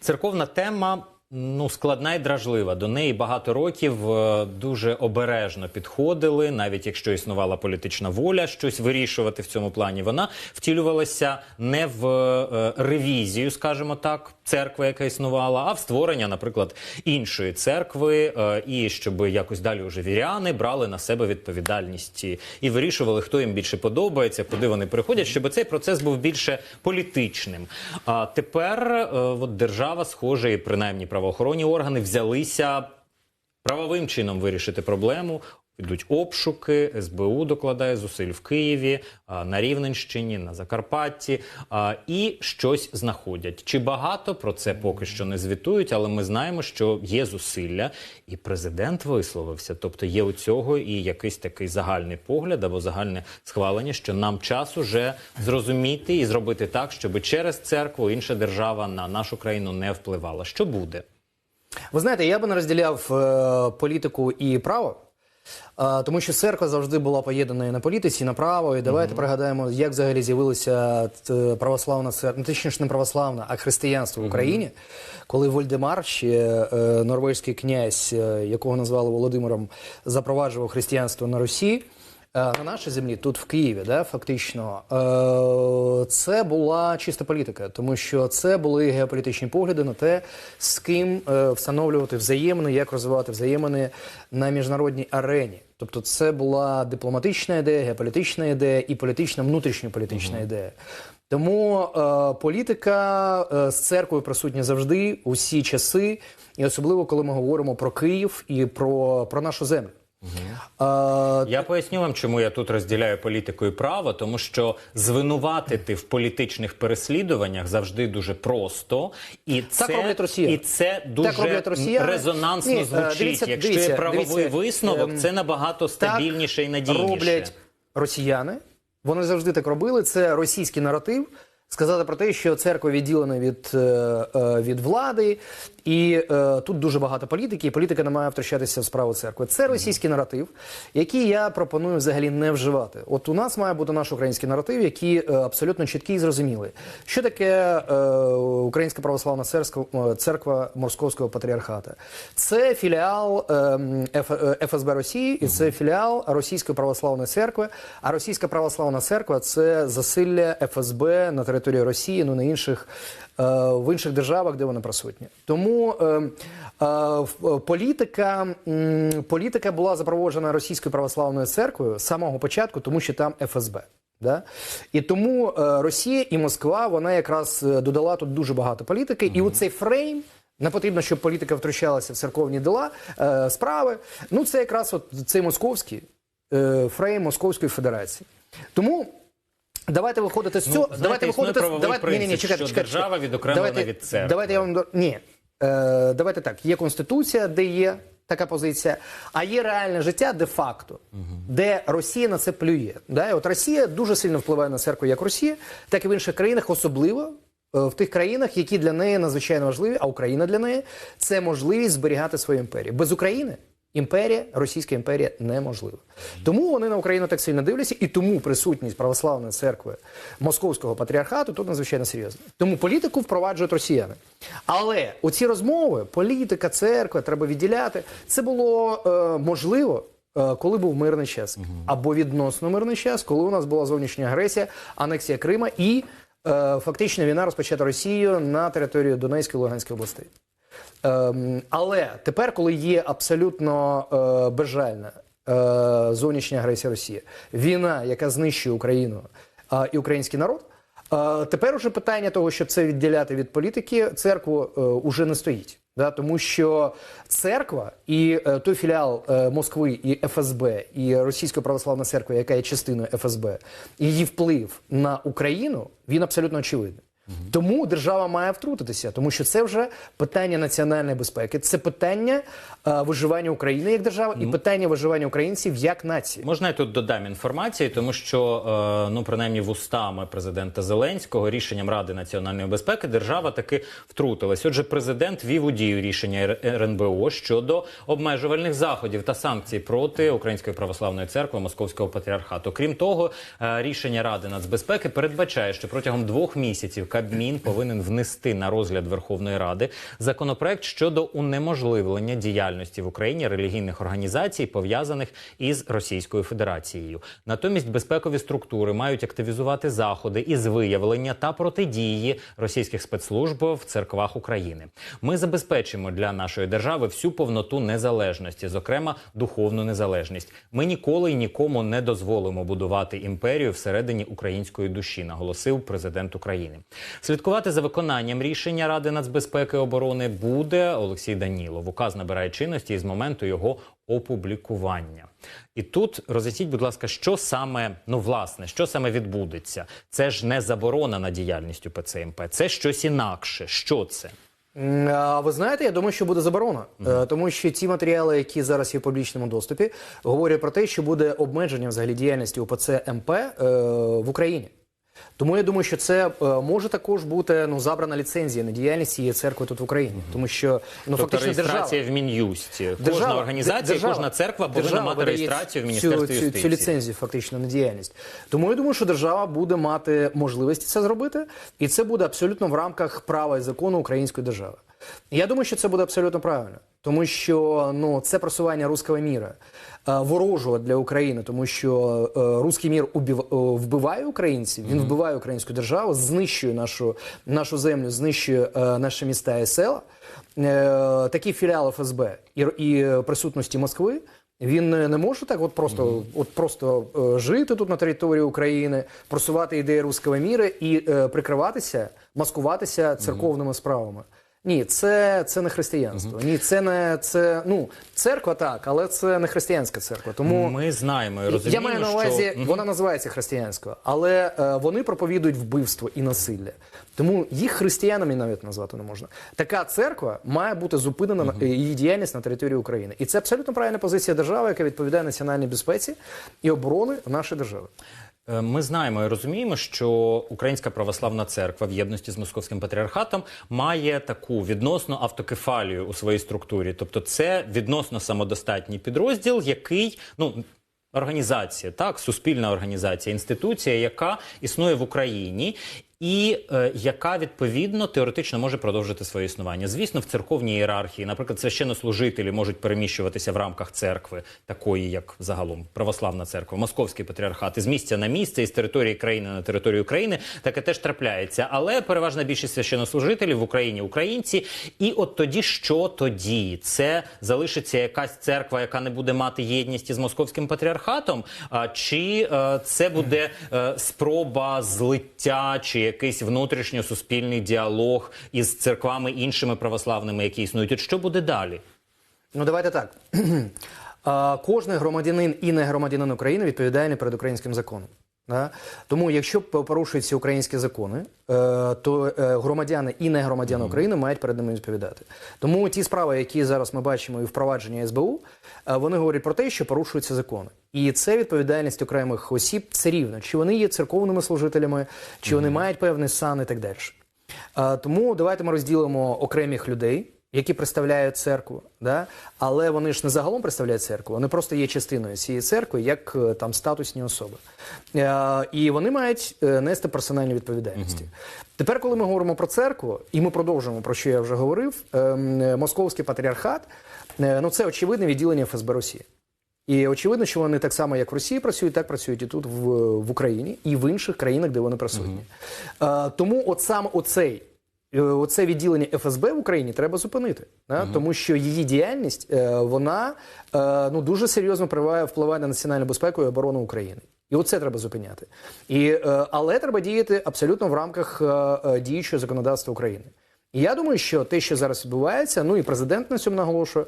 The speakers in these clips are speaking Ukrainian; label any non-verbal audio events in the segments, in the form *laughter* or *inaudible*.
Церковна тема ну складна і дражлива. До неї багато років е, дуже обережно підходили, навіть якщо існувала політична воля щось вирішувати в цьому плані. Вона втілювалася не в е, ревізію, скажімо так, церкви, яка існувала, а в створення, наприклад, іншої церкви, е, і щоб якось далі уже віряни брали на себе відповідальність і- вирішували, хто їм більше подобається, куди вони переходять, щоб цей процес був більше політичним. А тепер е, от держава, схоже, і принаймні правоохоронні органи взялися правовим чином вирішити проблему. Йдуть обшуки, СБУ докладає зусиль в Києві, на Рівненщині, на Закарпатті і щось знаходять. Чи багато про це поки що не звітують, але ми знаємо, що є зусилля, і президент висловився. Тобто є у цього і якийсь такий загальний погляд або загальне схвалення, що нам час уже зрозуміти і зробити так, щоб через церкву інша держава на нашу країну не впливала. Що буде? Ви знаєте, я би не розділяв е, політику і право. е, Тому що церква завжди була поєднана і на політиці, і на право. І давайте пригадаємо, як взагалі з'явилася православна церква, ну, точніше не православна, а християнство в Україні, коли Вольдемар, ще е, норвезький князь, е, якого назвали Володимиром, запроваджував християнство на Русі. Е, На нашій землі, тут в Києві, да, фактично, е, це була чиста політика, тому що це були геополітичні погляди на те, з ким е, встановлювати взаємини, як розвивати взаємини на міжнародній арені. Тобто, це була дипломатична ідея, геополітична ідея і політична, внутрішньополітична ідея. Тому е, політика е, з церквою присутня завжди, усі часи, і особливо коли ми говоримо про Київ і про, про нашу землю. Е, Я поясню вам, чому я тут розділяю політику і право, тому що звинуватити в політичних переслідуваннях завжди дуже просто, і це роблять росіяни. і це дуже резонансно Ні, е, звучить. дивіться, Якщо дивіться, є правовий дивіться, висновок, ем, це набагато стабільніше і надійніше. роблять росіяни. Вони завжди так робили. Це російський наратив. Сказати про те, що церква відділена від, е, е, від влади, і е, тут дуже багато політики, і політика не має втручатися в справу церкви. Це російський наратив, який я пропоную взагалі не вживати. От у нас має бути наш український наратив, який абсолютно чіткий і зрозумілий. Що таке Українська православна церква, Московського патріархата? Це філіал ФСБ Росії і це філіал Російської православної церкви. А Російська православна церква це засилля ФСБ на території Росії, ну на інших е, в інших державах, де вони присутні. Тому е, е, політика, політика була запроводжена Російською православною церквою з самого початку, тому що там ФСБ. Да? І тому Росія і Москва вона якраз додала тут дуже багато політики, і оцей фрейм. Не потрібно, щоб політика втручалася в церковні дела, е, справи. Ну, це якраз от цей московський е, фрейм Московської Федерації. Тому давайте виходити з Ну, цього. знаєте, давайте виходити з давайте, ні, ні, ні, чекайте, чекайте, держава відокремлена давайте, від церкви. Давайте я вам ні. Е, давайте так. Є конституція, де є така позиція, а є реальне життя де-факто, де Росія на це плює. Да? І от Росія дуже сильно впливає на церкву як Росія, так і в інших країнах, особливо е, в тих країнах, які для неї надзвичайно важливі, а Україна для неї це можливість зберігати свою імперію. Без України імперія, Російська імперія неможлива. Тому вони на Україну так сильно дивляться, і тому присутність православної церкви Московського патріархату тут надзвичайно серйозна. Тому політику впроваджують росіяни. Але оці розмови, політика, церква, треба відділяти, це було е, можливо. е, Коли був мирний час, або відносно мирний час, коли у нас була зовнішня агресія, анексія Крима і е, фактично війна розпочата Росією на території Донецької і Луганської областей. Ем, але тепер, коли є абсолютно е, безжальна е, зовнішня агресія Росії, війна, яка знищує Україну і український народ, е, тепер уже питання того, щоб це відділяти від політики, церкву уже не стоїть. Да, тому що церква і е, той філіал е, Москви і ФСБ, і Російської православної церкви, яка є частиною ФСБ, її вплив на Україну він абсолютно очевидний. Тому держава має втрутитися, тому що це вже питання національної безпеки, це питання е, виживання України як держави і питання виживання українців як нації. Можна я тут додам інформації, тому що е, ну принаймні вустами президента Зеленського рішенням Ради національної безпеки держава таки втрутилась. Отже, президент вів у дію рішення РНБО щодо обмежувальних заходів та санкцій проти Української православної церкви Московського патріархату. Крім того, е, рішення Ради нацбезпеки передбачає, що протягом двох місяців Кабмін повинен внести на розгляд Верховної Ради законопроект щодо унеможливлення діяльності в Україні релігійних організацій, пов'язаних із Російською Федерацією. Натомість безпекові структури мають активізувати заходи із виявлення та протидії російських спецслужб в церквах України. Ми забезпечимо для нашої держави всю повноту незалежності, зокрема духовну незалежність. Ми ніколи й нікому не дозволимо будувати імперію всередині української душі, наголосив президент України. Слідкувати за виконанням рішення Ради нацбезпеки і оборони буде Олексій Данілов. Указ набирає чинності із моменту його опублікування. І тут роз'ясніть, будь ласка, що саме ну власне, що саме відбудеться? Це ж не заборона на діяльність УПЦ МП, це щось інакше. Що це? А ви знаєте, я думаю, що буде заборона, Е, тому що ті матеріали, які зараз є в публічному доступі, говорять про те, що буде обмеження взагалі діяльності УПЦ МП е, в Україні. Тому я думаю, що це е, може також бути ну забрана ліцензія на діяльність цієї церкви тут в Україні, тому що ну Тобто фактично держава. в Мін'юсті. Кожна Держава- організація, держава- кожна церква повинна мати реєстрацію в цю- Міністерстві цю, юстиції. Цю ліцензію фактично на діяльність. Тому я думаю, що держава буде мати можливість це зробити, і це буде абсолютно в рамках права і закону української держави. Я думаю, що це буде абсолютно правильно, тому що ну це просування руського міра. е, Ворожого для України, тому що е, руський мір е, вбиває українців, він вбиває українську державу, знищує нашу, нашу землю, знищує наші міста і села. Такі філіали ФСБ і, і присутності Москви. Він не може так, от просто, от просто е, жити тут на території України, просувати ідеї руського міра і е, прикриватися, маскуватися церковними справами. Ні, це, це не християнство. Ні, це не це ну церква так, але це не християнська церква. Тому Ми знаємо і я маю на увазі, що... Вона називається християнською, але е, вони проповідують вбивство і насилля. Тому їх християнами навіть назвати не можна. Така церква має бути зупинена на її діяльність на території України, і це абсолютно правильна позиція держави, яка відповідає національній безпеці і оборони нашої держави. Е, Ми знаємо і розуміємо, що Українська православна церква в єдності з московським патріархатом має таку відносно автокефалію у своїй структурі. Тобто, це відносно самодостатній підрозділ, який ну. Організація, так, суспільна організація, інституція, яка існує в Україні, і е, яка відповідно теоретично може продовжити своє існування. Звісно, в церковній ієрархії, наприклад, священнослужителі можуть переміщуватися в рамках церкви, такої як загалом православна церква, московський патріархат, із місця на місце, із території країни на територію України, таке теж трапляється. Але переважна більшість священнослужителів в Україні українці. І от тоді, що тоді? Це залишиться якась церква, яка не буде мати єдність із московським патріархатом, а чи е, це буде е, спроба злиття чи якийсь внутрішньосуспільний діалог із церквами іншими православними, які існують? Що буде далі? Ну давайте так. *clears throat* Кожний громадянин і не громадянин України відповідає не перед українським законом. Да? Тому, якщо порушуються українські закони, е, то е, громадяни і не громадяни України мають перед ними відповідати. Тому ті справи, які зараз ми бачимо і впровадження СБУ, е, вони говорять про те, що порушуються закони. І це відповідальність окремих осіб все рівно, чи вони є церковними служителями, чи вони мають певний сан і так далі. Тому давайте ми розділимо окремих людей, які представляють церкву, да? але вони ж не загалом представляють церкву, вони просто є частиною цієї церкви, як е, там статусні особи. Е, І вони мають е, нести персональні відповідальності. Тепер, коли ми говоримо про церкву, і ми продовжуємо про що я вже говорив, ем, е, московський патріархат е, ну це очевидне відділення ФСБ Росії. І очевидно, що вони так само, як в Росії працюють, так працюють і тут, в, в Україні, і в інших країнах, де вони присутні. Е, тому от саме оцей. Е, Оце відділення ФСБ в Україні треба зупинити, да? тому що її діяльність е, вона е, ну дуже серйозно впливає, впливає на національну безпеку і оборону України. І оце треба зупиняти. І, але треба діяти абсолютно в рамках діючого законодавства України. І я думаю, що те, що зараз відбувається, ну і президент на цьому наголошує,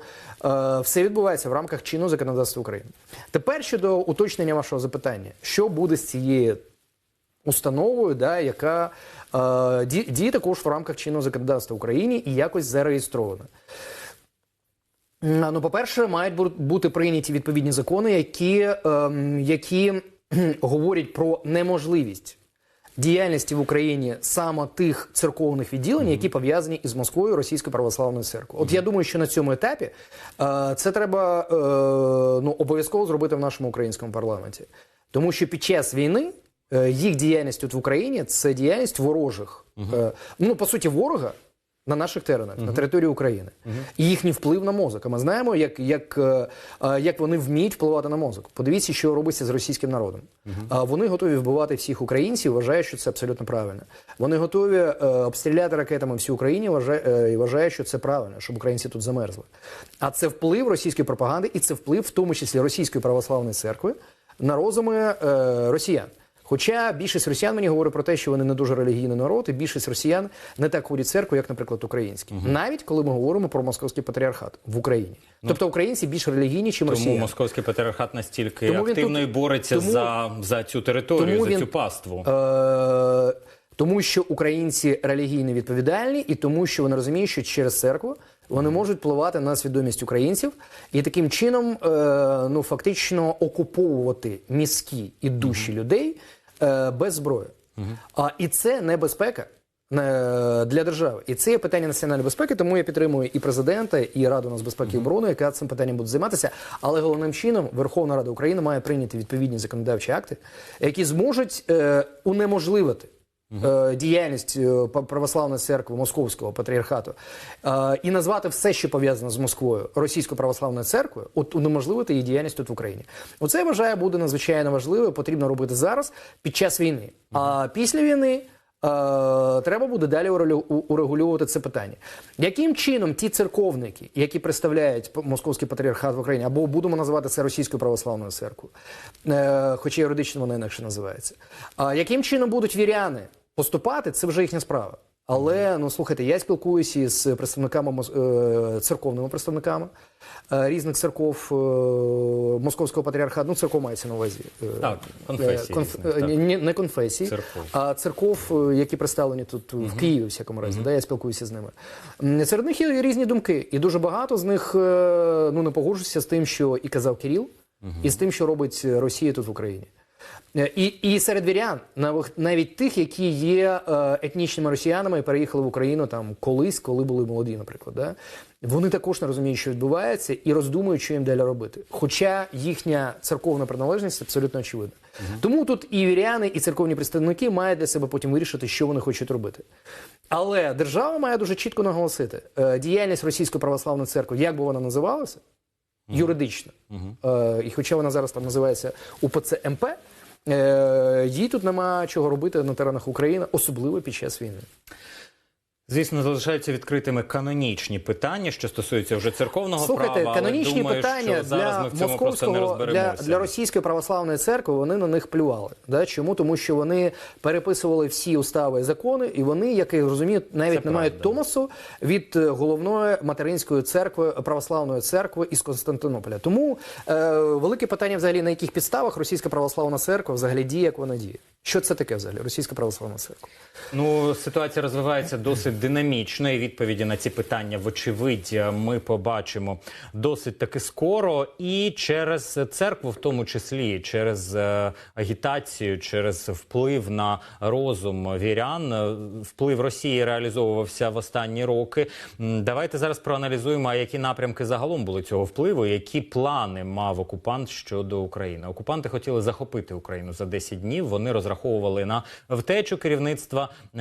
все відбувається в рамках чинного законодавства України. Тепер щодо уточнення вашого запитання, що буде з цією установою, да, яка е, діє також в рамках чинного законодавства в Україні і якось зареєстрована. Ну, по-перше, мають бу- бути прийняті відповідні закони, які, ем, які говорять про неможливість діяльності в Україні саме тих церковних відділень, які пов'язані із Москвою Російською православною церквою. От я думаю, що на цьому етапі е, це треба е, ну, обов'язково зробити в нашому українському парламенті. Тому що під час війни Е, Їх діяльність тут в Україні це діяльність ворожих. Е, Ну, по суті, ворога на наших теренах, на території України. І їхній вплив на мозок. А ми знаємо, як, як, е, е, як вони вміють впливати на мозок. Подивіться, що робиться з російським народом. А Вони готові вбивати всіх українців, вважають, що це абсолютно правильно. Вони готові е, обстріляти ракетами всю Україну е, і вважають, що це правильно, щоб українці тут замерзли. А це вплив російської пропаганди, і це вплив, в тому числі російської православної церкви, на розуми е, росіян. Хоча більшість росіян мені говорить про те, що вони не дуже релігійний народ, і більшість росіян не так ходять в церкву, як, наприклад, українські. Навіть коли ми говоримо про московський патріархат в Україні. тобто українці більш релігійні, ніж Тому росіяни. московський патріархат настільки Тому активно тут- і бореться тому- за, за цю територію, тому за він- цю паству. Е, тому що українці релігійно відповідальні, і тому, що вони розуміють, що через церкву вони можуть впливати на свідомість українців і таким чином е, ну фактично окуповувати мізки і душі людей е, без зброї. А і це небезпека. е, Для держави, і це є питання національної безпеки, тому я підтримую і президента, і Раду нацбезпеки і оборони, яка цим питанням буде займатися. Але головним чином Верховна Рада України має прийняти відповідні законодавчі акти, які зможуть е, унеможливити діяльність е, православної церкви Московського патріархату е, і назвати все, що пов'язано з Москвою, російською православною церквою, от унеможливити її діяльність тут в Україні. Оце я вважаю буде надзвичайно важливо. Потрібно робити зараз під час війни. А після війни. Е, треба буде далі урегулювати це питання. Яким чином ті церковники, які представляють московський патріархат в Україні, або будемо називати це російською православною церквою, е, хоча юридично вона інакше називається, яким чином будуть віряни поступати, це вже їхня справа. Але ну слухайте, я спілкуюся із представниками е, церковними представниками е, різних церков е, московського патріархату. Ну, церков мається на увазі. Так, конфесії е, так. ні, не конфесій, Церков. а церков, які представлені тут в Києві, всякому разі. Да, я спілкуюся з ними. Серед них є різні думки, і дуже багато з них ну не погоджуюся з тим, що і казав Кирил, і з тим, що робить Росія тут в Україні. Е, І, і серед вірян, навіть тих, які є е, етнічними росіянами і переїхали в Україну там колись, коли були молоді, наприклад, да? вони також не розуміють, що відбувається, і роздумують, що їм далі робити. Хоча їхня церковна приналежність абсолютно очевидна. Тому тут і віряни, і церковні представники мають для себе потім вирішити, що вони хочуть робити. Але держава має дуже чітко наголосити: е, діяльність Російської православної церкви, як би вона називалася, юридично, е, і хоча вона зараз там називається УПЦ МП, їй тут нема чого робити на теренах України, особливо під час війни. Звісно, залишаються відкритими канонічні питання, що стосуються вже церковного Слухайте, права. канонічні думаю, питання що зараз для ми в цьому просто не для, для російської православної церкви вони на них плювали. Да? Чому? Тому що вони переписували всі устави і закони, і вони, як я розумію, навіть Це не мають. Томасу від е, головної материнської церкви православної церкви із Константинополя. Тому е, велике питання, взагалі, на яких підставах російська православна церква взагалі діє, як вона діє. Що це таке взагалі? Російська православна церква? Ну, ситуація розвивається досить динамічно, і відповіді на ці питання, вочевидь, ми побачимо досить таки скоро. І через церкву, в тому числі, через е, агітацію, через вплив на розум вірян, е, вплив Росії реалізовувався в останні роки. Давайте зараз проаналізуємо, які напрямки загалом були цього впливу, які плани мав окупант щодо України. Окупанти хотіли захопити Україну за 10 днів. Вони розраховували на втечу керівництва е,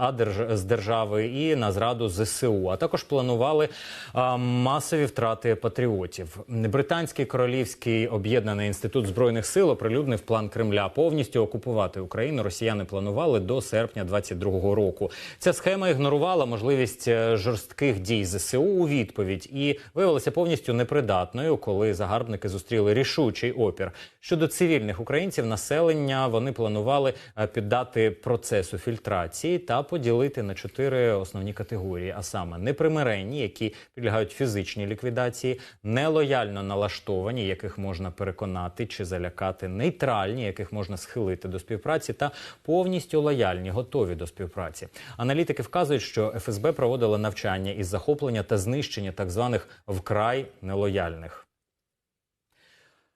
а держ- з держави і на зраду ЗСУ. А також планували а, масові втрати патріотів. Британський королівський об'єднаний інститут збройних сил оприлюднив план Кремля повністю окупувати Україну. Росіяни планували до серпня 22-го року. Ця схема ігнорувала можливість е, жорстких дій ЗСУ у відповідь і виявилася повністю непридатною, коли загарбники зустріли рішучий опір. Щодо цивільних українців, населення вони планували е, піддати процесу фільтрації та поділити на чотири основні категорії: а саме непримиренні, які підлягають фізичній ліквідації, нелояльно налаштовані, яких можна переконати чи залякати, нейтральні, яких можна схилити до співпраці, та повністю лояльні, готові до співпраці. Аналітики вказують, що ФСБ проводила навчання із захоплення та знищення так званих вкрай нелояльних.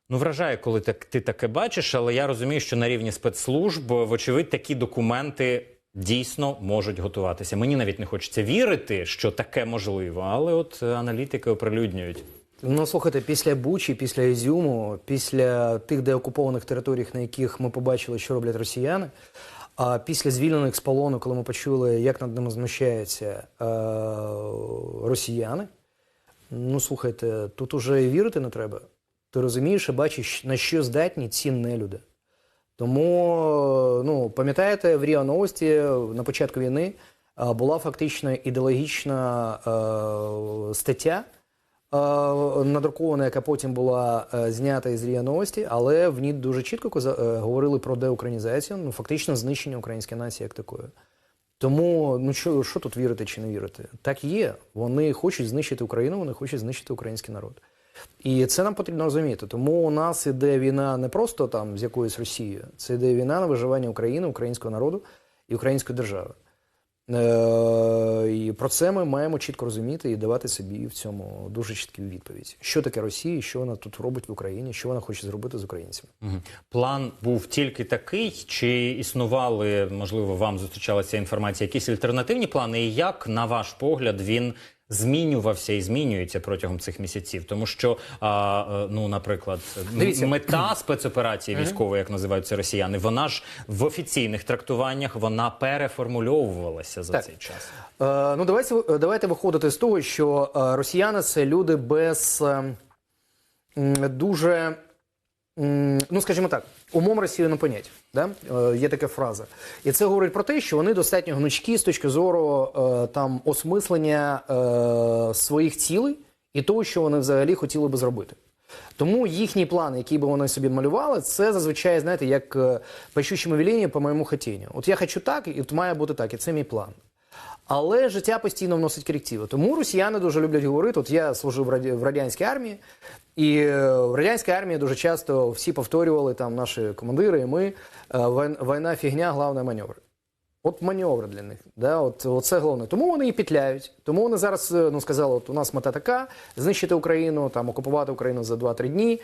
Ну, вражає, коли так ти таке бачиш, але я розумію, що на рівні спецслужб, вочевидь, такі документи дійсно можуть готуватися. Мені навіть не хочеться вірити, що таке можливо, але от аналітики оприлюднюють. Ну, слухайте, після Бучі, після Ізюму, після тих деокупованих територіях, на яких ми побачили, що роблять росіяни, а після звільнених з полону, коли ми почули, як над ними знущаються е- росіяни, ну слухайте, тут уже вірити не треба. Ти розумієш і бачиш, на що здатні ці нелюди. Тому, ну, пам'ятаєте, в Ріа Новості на початку війни е, була фактично ідеологічна е, стаття, е, надрукована, яка потім була е, знята із Ріа Новості, але в ній дуже чітко е, говорили про деукраїнізацію, ну фактично знищення української нації як такої. Тому ну що, що тут вірити чи не вірити? Так є. Вони хочуть знищити Україну, вони хочуть знищити український народ. І це нам потрібно розуміти. Тому у нас іде війна не просто там з якоюсь Росією, це йде війна на виживання України, українського народу і української держави. Е, і про це ми маємо чітко розуміти і давати собі в цьому дуже чіткі відповідь. Що таке Росія, що вона тут робить в Україні, що вона хоче зробити з українцями. План був тільки такий, чи існували, можливо, вам зустрічалася інформація, якісь альтернативні плани, і як, на ваш погляд, він змінювався і змінюється протягом цих місяців? Тому що, а, е, ну, наприклад, Дивіться. мета спецоперації військової, як називають це росіяни, вона ж в офіційних трактуваннях вона переформульовувалася за Так. цей час. Е, ну, давайте, давайте виходити з того, що е, росіяни це люди без е, дуже, ну скажімо так, умом Росію не понять. Да? Е, є така фраза. І це говорить про те, що вони достатньо гнучкі з точки зору е, там осмислення е, своїх цілей і того, що вони взагалі хотіли би зробити. Тому їхній план, який би вони собі малювали, це зазвичай, знаєте, як е, пишучому велінню по моєму хотінню. От я хочу так, і от має бути так, і це мій план. Але життя постійно вносить корективи. Тому росіяни дуже люблять говорити. От я служив в радянській армії, і е, в радянській армії дуже часто всі повторювали там наші командири, і ми е, війна фігня, головне маневр. От маневр для них, да, от, от це головне. Тому вони і петляють. Тому вони зараз е, ну, сказали, от у нас мета така: знищити Україну, там окупувати Україну за 2-3 дні.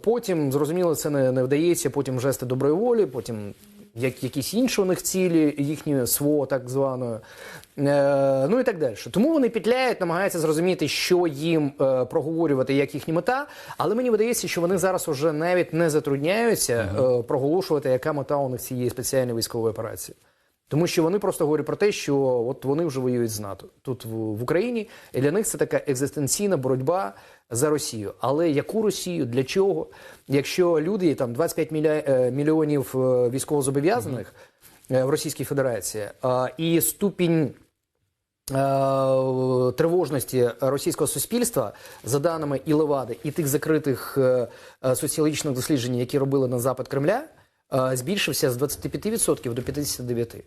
Потім, зрозуміло, це не, не вдається, потім жести доброї волі, потім як, якісь інші у них цілі, їхньої СВО, так званої. Е, ну і так далі. Тому вони петляють, намагаються зрозуміти, що їм е, проговорювати, як їхня мета. Але мені видається, що вони зараз уже навіть не затрудняються е, проголошувати, яка мета у них цієї спеціальної військової операції. Тому що вони просто говорять про те, що от вони вже воюють з НАТО тут в, в Україні, і для них це така екзистенційна боротьба за Росію. Але яку Росію? Для чого? Якщо люди там 25 міля, е, мільйонів е, військовозобов'язаних е, в Російській Федерації, і ступінь тривожності російського суспільства за даними і Левади, і тих закритих соціологічних досліджень, які робили на запад Кремля, збільшився з 25% до 59%.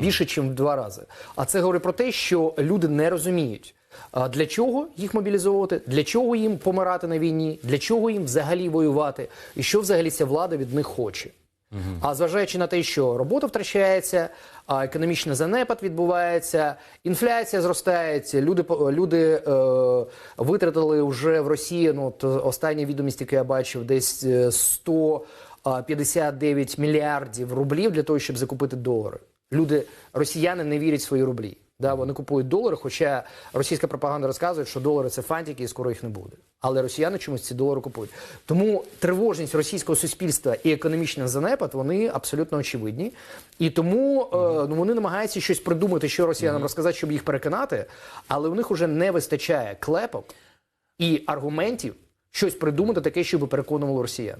Більше, ніж в два рази. А це говорить про те, що люди не розуміють, для чого їх мобілізовувати, для чого їм помирати на війні, для чого їм взагалі воювати, і що взагалі ця влада від них хоче. А зважаючи на те, що робота втрачається, а економічний занепад відбувається, інфляція зростається, люди люди е, витратили вже в Росії. Ну от останні відомості, які я бачив, десь е, 159 мільярдів рублів для того, щоб закупити долари. Люди, росіяни не вірять в свої рублі. Да, вони купують долари, хоча російська пропаганда розказує, що долари це фантики і скоро їх не буде. Але росіяни чомусь ці долари купують. Тому тривожність російського суспільства і економічний занепад вони абсолютно очевидні. І тому е, ну, вони намагаються щось придумати, що росіянам розказати, щоб їх переконати, але у них вже не вистачає клепок і аргументів щось придумати таке, щоб переконувало росіян.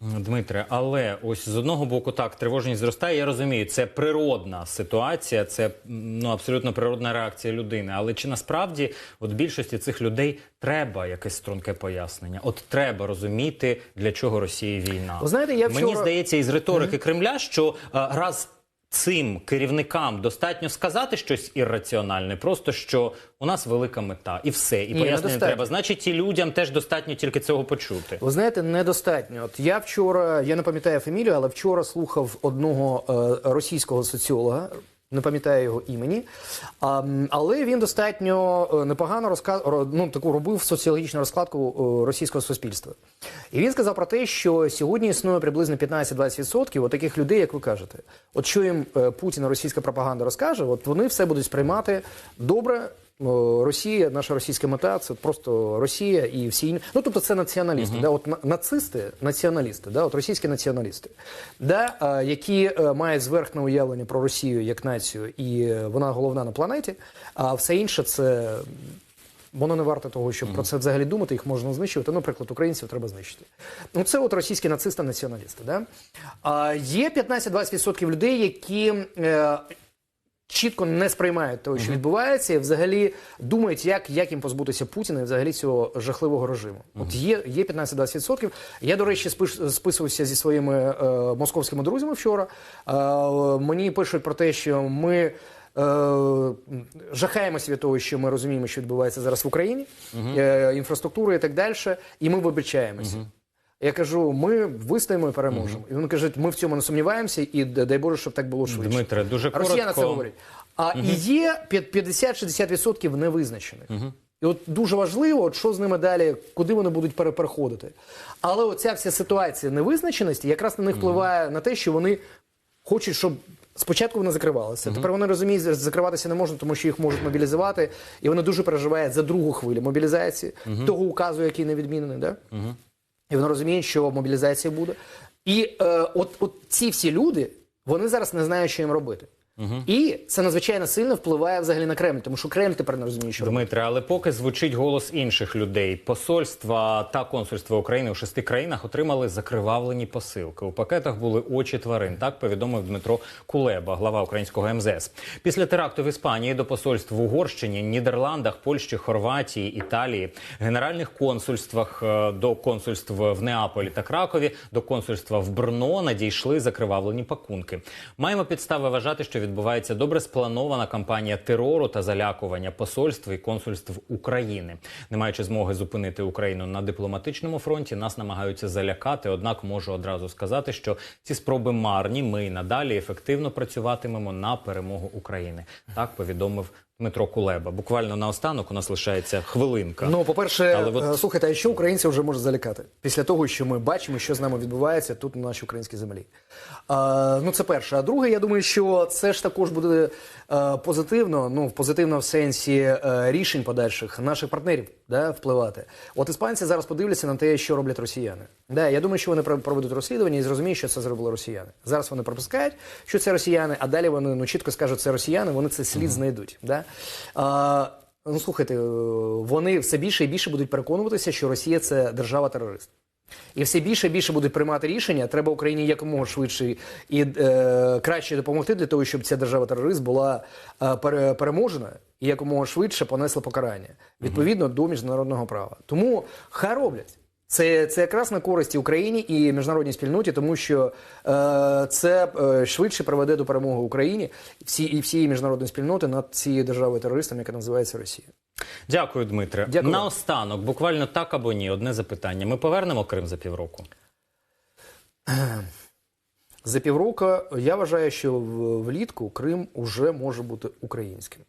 Дмитре, але ось з одного боку так тривожність зростає. Я розумію, це природна ситуація, це ну абсолютно природна реакція людини. Але чи насправді от більшості цих людей треба якесь струнке пояснення? От треба розуміти, для чого Росії війна. Ви знаєте, я мені здається із риторики Кремля, що а, раз. Цим керівникам достатньо сказати щось ірраціональне, просто що у нас велика мета, і все, і Ні, пояснення не треба. Значить, і людям теж достатньо тільки цього почути. Ви знаєте, недостатньо. От я вчора, я не пам'ятаю фамілію, але вчора слухав одного е, російського соціолога. Не пам'ятаю його імені, але він достатньо е, непогано розказ... ну, таку робив соціологічну розкладку е, російського суспільства. І він сказав про те, що сьогодні існує приблизно 15-20% от таких людей, як ви кажете. От що їм Путіна російська пропаганда розкаже, от вони все будуть сприймати добре Росія, наша російська мета це просто Росія і всі інші. Ну тобто це націоналісти. Да, от нацисти, націоналісти, да, от російські націоналісти, да, які е, мають зверхне уявлення про Росію як націю, і е, вона головна на планеті, а все інше це. Воно не варто того, щоб про це взагалі думати, їх можна знищувати. Наприклад, українців треба знищити. Ну, це от російські нацисти-націоналісти. Да? А, є 15-20% людей, які е, чітко не сприймають того, що відбувається, і взагалі думають, як, як їм позбутися Путіна і взагалі цього жахливого режиму. От є, є 15-20%. Я, до речі, спиш, списувався зі своїми е, московськими друзями вчора. Е, мені пишуть про те, що ми. Е, жахаємося від того, що ми розуміємо, що відбувається зараз в Україні, е, інфраструктура і так далі, і ми вибачаємося. Я кажу, ми вистоїмо і переможемо. І вони кажуть, ми в цьому не сумніваємося, і дай Боже, щоб так було швидше. Дмитре, дуже коротко. Росіяни це говорять. А і є п'ят- 50-60% невизначених. І от дуже важливо, от що з ними далі, куди вони будуть переходити. Але оця вся ситуація невизначеності якраз на них впливає на те, що вони хочуть, щоб. Спочатку вони закривалися. Тепер вони розуміють, що закриватися не можна, тому що їх можуть мобілізувати, і вони дуже переживають за другу хвилю мобілізації, того указу, який не відмінений. Да? І вони розуміють, що мобілізація буде. І е, от, от ці всі люди, вони зараз не знають, що їм робити. І це надзвичайно сильно впливає взагалі на Кремль, тому що Кремль тепер не розуміє, що. Дмитре, але поки звучить голос інших людей, посольства та консульства України у шести країнах отримали закривавлені посилки. У пакетах були очі тварин. Так повідомив Дмитро Кулеба, глава українського МЗС. Після теракту в Іспанії до посольств в Угорщині, Нідерландах, Польщі, Хорватії, Італії, генеральних консульствах е, до консульств в Неаполі та Кракові, до консульства в Брно надійшли закривавлені пакунки. Маємо підстави вважати, що відбувається добре спланована кампанія терору та залякування посольств і консульств України. Не маючи змоги зупинити Україну на дипломатичному фронті, нас намагаються залякати. Однак можу одразу сказати, що ці спроби марні. Ми і надалі ефективно працюватимемо на перемогу України. Так повідомив Дмитро Кулеба. Буквально наостанок у нас лишається хвилинка. Ну, по-перше, от- е, слухайте, а що українці вже може залякати? Після того, що ми бачимо, що з нами відбувається тут на нашій українській землі. А, ну, це перше. А друге, я думаю, що це ж також буде е, позитивно, ну, позитивно в сенсі е, рішень подальших наших партнерів да, впливати. От іспанці зараз подивляться на те, що роблять росіяни. Да, я думаю, що вони про- проведуть розслідування і зрозуміють, що це зробили росіяни. Зараз вони пропускають, що це росіяни, а далі вони ну, чітко скажуть, це росіяни, вони це слід знайдуть. Да? А, Ну, слухайте, е, вони все більше і більше будуть переконуватися, що Росія це держава-терорист. І все більше і більше будуть приймати рішення. Треба Україні якомога швидше і е, краще допомогти для того, щоб ця держава-терорист була е, пере, переможена і якомога швидше понесла покарання відповідно до міжнародного права. Тому хай роблять. Це, це якраз на користі Україні і міжнародній спільноті, тому що е, це е, швидше приведе до перемоги Україні всі, і всієї міжнародної спільноти над цією державою терористом, яка називається Росія. Дякую, Дмитре. Дякую. Наостанок, буквально так або ні, одне запитання. Ми повернемо Крим за півроку. За півроку я вважаю, що влітку Крим уже може бути українським.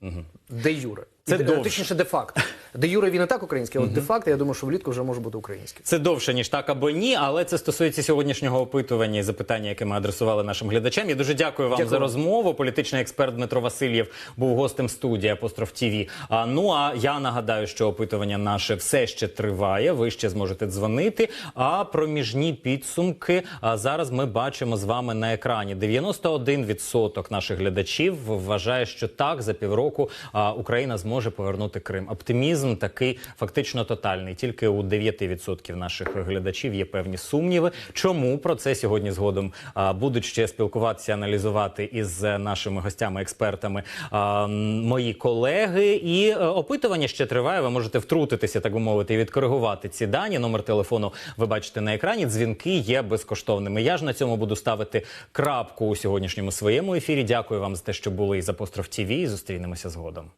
Де юре. Це І, довше. Точніше, де факто. Де юре він і так український, а от де факто, я думаю, що влітку вже може бути українським. Це довше ніж так або ні, але це стосується сьогоднішнього опитування і запитання, яке ми адресували нашим глядачам. Я дуже дякую вам Дякую. за розмову. Політичний експерт Дмитро Васильєв був гостем студії Апостроф ТІВІ. А ну а я нагадаю, що опитування наше все ще триває. Ви ще зможете дзвонити. А проміжні підсумки а зараз ми бачимо з вами на екрані. 91% наших глядачів вважає, що так за півроку а, Україна зможе повернути Крим. Оптимізм такий фактично тотальний. Тільки у 9% наших глядачів є певні сумніви. Чому про це сьогодні згодом будуть ще спілкуватися, аналізувати із е, нашими гостями, експертами мої колеги. І е, опитування ще триває. Ви можете втрутитися, так би мовити, і відкоригувати ці дані. Номер телефону ви бачите на екрані. Дзвінки є безкоштовними. Я ж на цьому буду ставити крапку у сьогоднішньому своєму ефірі. Дякую вам за те, що були із Апостроф ТІВІ. Зустрінемося згодом.